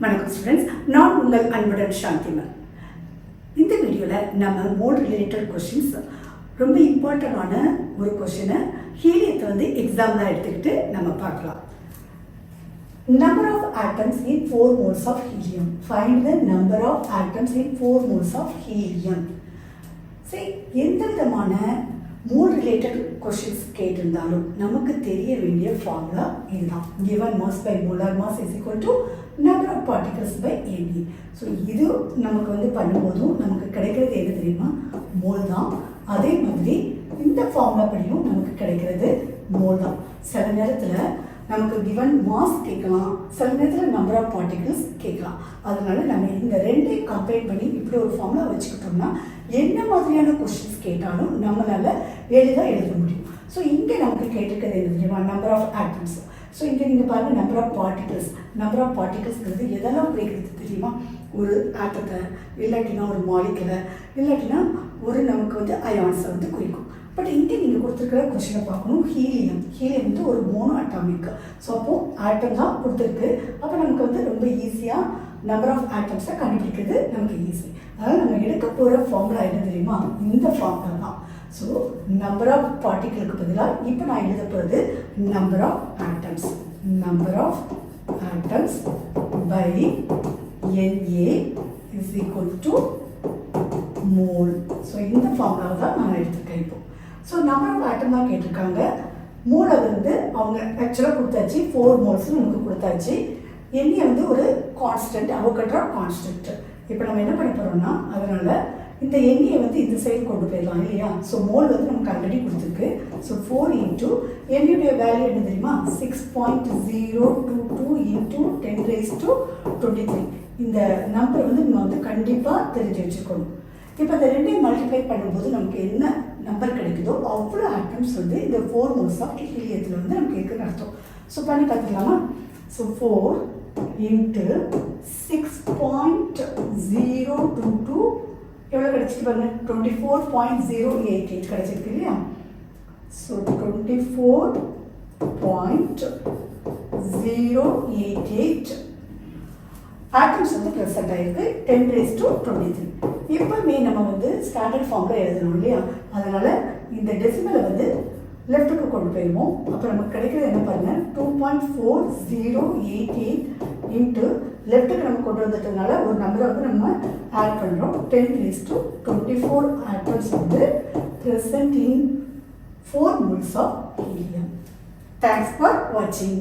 வணக்கம் ஸ்டூடெண்ட்ஸ் நான் உங்கள் அன்புடன் சாந்திமன் இந்த வீடியோவில் நம்ம மோட் ரிலேட்டட் கொஷின்ஸ் ரொம்ப இம்பார்ட்டண்டான ஒரு கொஷினை ஹீலியத்தை வந்து எக்ஸாம்பிளாக எடுத்துக்கிட்டு நம்ம பார்க்கலாம். Number of atoms in four moles of helium find the number of atoms in four moles of helium சரி எந்த விதமான மூல் ரிலேட்டட் கொஷின்ஸ் கேட்டிருந்தாலும் நமக்கு தெரிய வேண்டிய ஃபார்முலா இதுதான். Given mass by molar mass is equal to number of particles by AB so இது நமக்கு வந்து பண்ணும்போதும் நமக்கு கிடைக்கிறது எது தெரியுமா? மோல் தான். அதே மாதிரி இந்த ஃபார்முலா படியும் நமக்கு கிடைக்கிறது மோல் தான். சில நேரத்தில் நமக்கு கிவன் மாஸ் கேட்கலாம். சில நேரத்தில் நம்பர் ஆஃப் பார்ட்டிகிள்ஸ் கேட்கலாம். அதனால நம்ம இந்த ரெண்டையும் கம்பேர் பண்ணி இப்படி ஒரு ஃபார்முலா வச்சுக்கிட்டோம்னா என்ன மாதிரியான கொஸ்டின்ஸ் கேட்டாலும் நம்மளால எளிதாக எழுத முடியும். ஸோ இங்கே நமக்கு கேட்டிருக்கிறது என்ன தெரியுமா? நம்பர் ஆஃப் ஆட்டம்ஸ் ஸோ இங்கே நீங்கள் பாருங்கள் number of particles number of பார்ட்டிகிள்ஸ்ங்கிறது எதெல்லாம் குறிக்கிறது தெரியுமா? ஒரு ஆட்டத்தை இல்லாட்டினா ஒரு மாலிக்கலை இல்லாட்டினா ஒரு நமக்கு வந்து அயான்ஸை வந்து குறிக்கும். பட் இங்கே நீங்கள் கொடுத்துருக்கிற கொஷினை பார்க்கணும். ஹீலியம். ஹீலியம் வந்து ஒரு மோனோ அட்டாமிக் ஸோ அப்போ ஆட்டம் தான் கொடுத்துருக்கு. அப்போ நமக்கு வந்து ரொம்ப ஈஸியாக நம்பர் ஆஃப் ஆட்டம்ஸை கண்டுபிடிக்கிறது நமக்கு ஈஸி அதாவது நம்ம எடுக்க போகிற ஃபார்முலா என்ன தெரியுமா? இந்த ஃபார்முலா தான். ஸோ நம்பர் ஆஃப் பார்ட்டிகளுக்கு பதிலாக இப்போ நான் எழுத போகிறது number of atoms number of atoms by NA is equal to mole so இந்த ஃபார்முலாவை தான் நான் எடுத்துருக்கேன் இப்போ. ஸோ நம்பர் ஆஃப் ஆட்டம் கேட்டிருக்காங்க. மூளை வந்து அவங்க ஆக்சுவலாக கொடுத்தாச்சு ஃபோர் மோல்ஸ்னு நமக்கு கொடுத்தாச்சு. எண்ணெய் வந்து ஒரு கான்ஸ்டன்ட் அவகட்ரா கான்ஸ்டன்ட் இப்போ நம்ம என்ன பண்ண போகிறோம்னா அதனால் இந்த எண்ணெயை வந்து இந்த சைடு கொண்டு போயிடலாம் இல்லையா? ஸோ மோல் வந்து நமக்கு ஆல்ரெடி கொடுத்துருக்கு. ஸோ ஃபோர் இன்ட்டு எண்ணியுடைய வேல்யூ என்ன தெரியுமா? Six point zero two two into ten raise to twenty three இந்த நம்பர் வந்து நம்ம வந்து கண்டிப்பாக தெரிஞ்சு வச்சுக்கணும். இப்போ இந்த ரெண்டையும் மல்டிப்ளை பண்ணும்போது நமக்கு என்ன நம்பர் கிடைக்கும் டைம்ஸ் வந்து இந்த ஃபோர் மோல்ஸ் ஆஃப் ஹீலியத்தில் வந்து நமக்கு இருக்குன்னு அர்த்தம். ஸோ பண்ணி பார்த்துக்கலாமா? So four into six point zero two two எவ்வளோ கிடச்சிட்டு பாருங்க? Twenty four point zero eight eight கிடச்சிருக்கு இல்லையா? So twenty four point zero eight eight atoms வந்து ப்ரெசென்ட் ஆயிருக்கு ten raise to twenty three எப்பவுமே நம்ம வந்து ஸ்டாண்டர்ட் ஃபார்மில் எழுதணும் இல்லையா? அதனால் இந்த டெசிமலை வந்து லெஃப்ட்டுக்கு கொண்டு போயிடுவோம் அப்போ நமக்கு கிடைக்கிறது என்ன பாருங்கள் two point four zero eight eight into லெஃப்ட்டுக்கு நம்ம கொண்டு வந்துட்டதுனால ஒரு நம்பரை வந்து நம்ம ஆட் பண்ணுறோம் ten raise to twenty four atoms வந்து present in four moles of helium thanks for வாட்சிங்